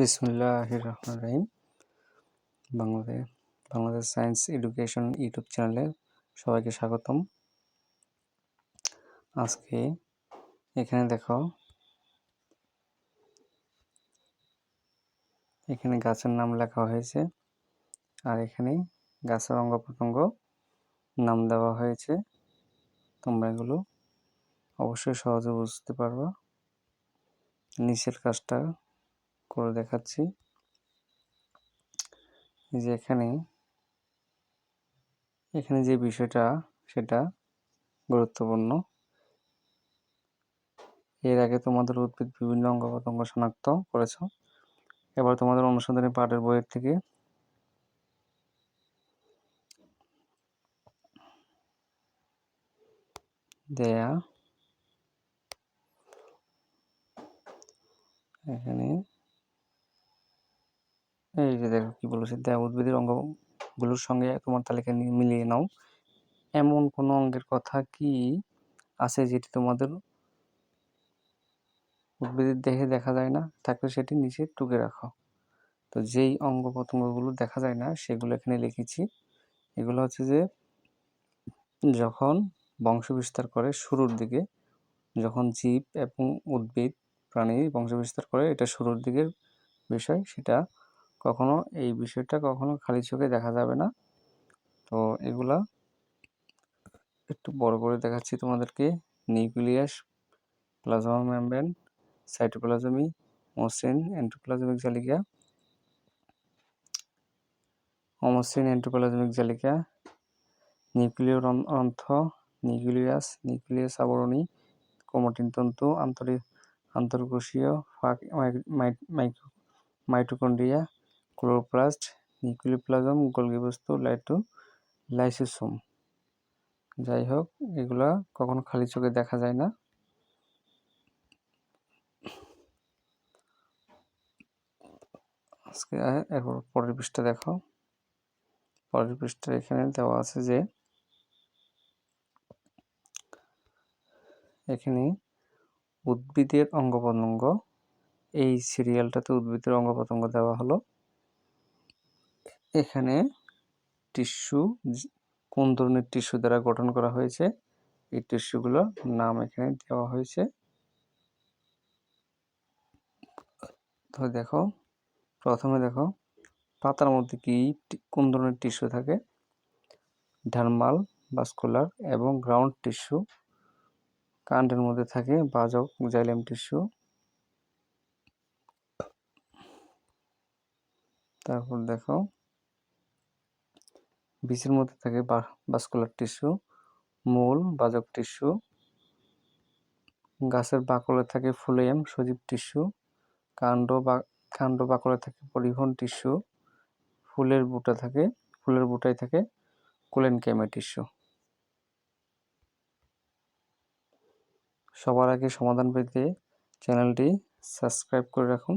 বিসমুল্লাহ রহমান রহিম Bangladesh Bangladesh science education YouTube চ্যানেলে সবাইকে স্বাগতম। আজকে এখানে দেখো, এখানে গাছের নাম লেখা হয়েছে আর এখানে গাছের অঙ্গ প্রত্যঙ্গ নাম দেওয়া হয়েছে। তোমরা এগুলো অবশ্যই সহজে বুঝতে পারবা। নিচের কাজটা করে দেখাচ্ছি। যে এখানে এখানে যে বিষয়টা, সেটা গুরুত্বপূর্ণ। এর আগে তোমাদের উদ্ভিদ বিভিন্ন অঙ্গ প্রত্যঙ্গ শনাক্ত করেছ। এবার তোমাদের অনুসন্ধানী পাঠের বইয়ের থেকে দেয়া, এখানে এই যে দেখো কি বলেছে, দেয়া উদ্ভিদের অঙ্গগুলোর সঙ্গে তোমার তালিকা নিয়ে মিলিয়ে নাও। এমন কোনো অঙ্গের কথা কি আছে যেটি তোমাদের উদ্ভিদের দেহে দেখা যায় না, থাকলে সেটি নিচে টুকে রাখো। তো যেই অঙ্গ প্রত্যঙ্গগুলো দেখা যায় না, সেগুলো এখানে লিখেছি। এগুলো হচ্ছে যে, যখন বংশ বিস্তার করে শুরুর দিকে, যখন জীব এবং উদ্ভিদ, প্রাণী বংশ বিস্তার করে, এটা শুরুর দিকের বিষয়, সেটা কখনো এই বিষয়টা কখনো খালি চোখে দেখা যাবে না। তো এগুলা একটু বড় করে দেখাচ্ছি তোমাদেরকে। নিউক্লিয়াস, প্লাজমা মেমব্রেন, সাইটোপ্লাজমি, মসৃণ এন্টোপ্লাজমিক জালিকা, অমসৃণ এন্টোপ্লাজমিক জালিকা নিউক্লিয় অন্থ, নিউক্লিয়াস নিউক্লিয়াস আবরণী কোমটিন তন্তু আন্তরিক আন্তর্কোষীয় ফাঁক মাইটোকন্ড্রিয়া ক্লোরোপ্লাস্ট, নিউক্লিওপ্লাজম গোলগি বস্তু লাইটো লাইসোসোম। যাই হোক, এগুলা কখনো খালি চোখে দেখা যায় না। আজকে এরপর পরের পৃষ্ঠা দেখো পরের পৃষ্ঠা এখানে দেওয়া আছে যে, এখানে উদ্ভিদের অঙ্গ প্রত্যঙ্গ এই সিরিয়ালটাতে উদ্ভিদের অঙ্গ প্রত্যঙ্গ দেওয়া হলো। এখানে টিস্যু কোন ধরনের টিস্যু দ্বারা গঠন করা হয়েছে? এই টিস্যুগুলোর নাম এখানে দেওয়া হয়েছে। তো দেখো, প্রথমে দেখো, পাতার মধ্যে কি কোন ধরনের টিস্যু থাকে? ডার্মাল, ভাস্কুলার এবং গ্রাউন্ড টিস্যু। কাণ্ডের মধ্যে থাকে বাজক জাইলেম টিস্যু। তারপর দেখো বীজের মধ্যে থাকে ভাস্কুলার টিস্যু মূল বাজক টিস্যু গাছের বাকলে থাকে ফুলেম, সজীব টিস্যু কাণ্ড বা, কাণ্ড বাকলে থাকে পরিবহন টিস্যু ফুলের বুটা থাকে, ফুলের বুটায় থাকে কোলেন ক্যামে টিস্যু সবার আগে সমাধান পেতে চ্যানেলটি সাবস্ক্রাইব করে রাখুন।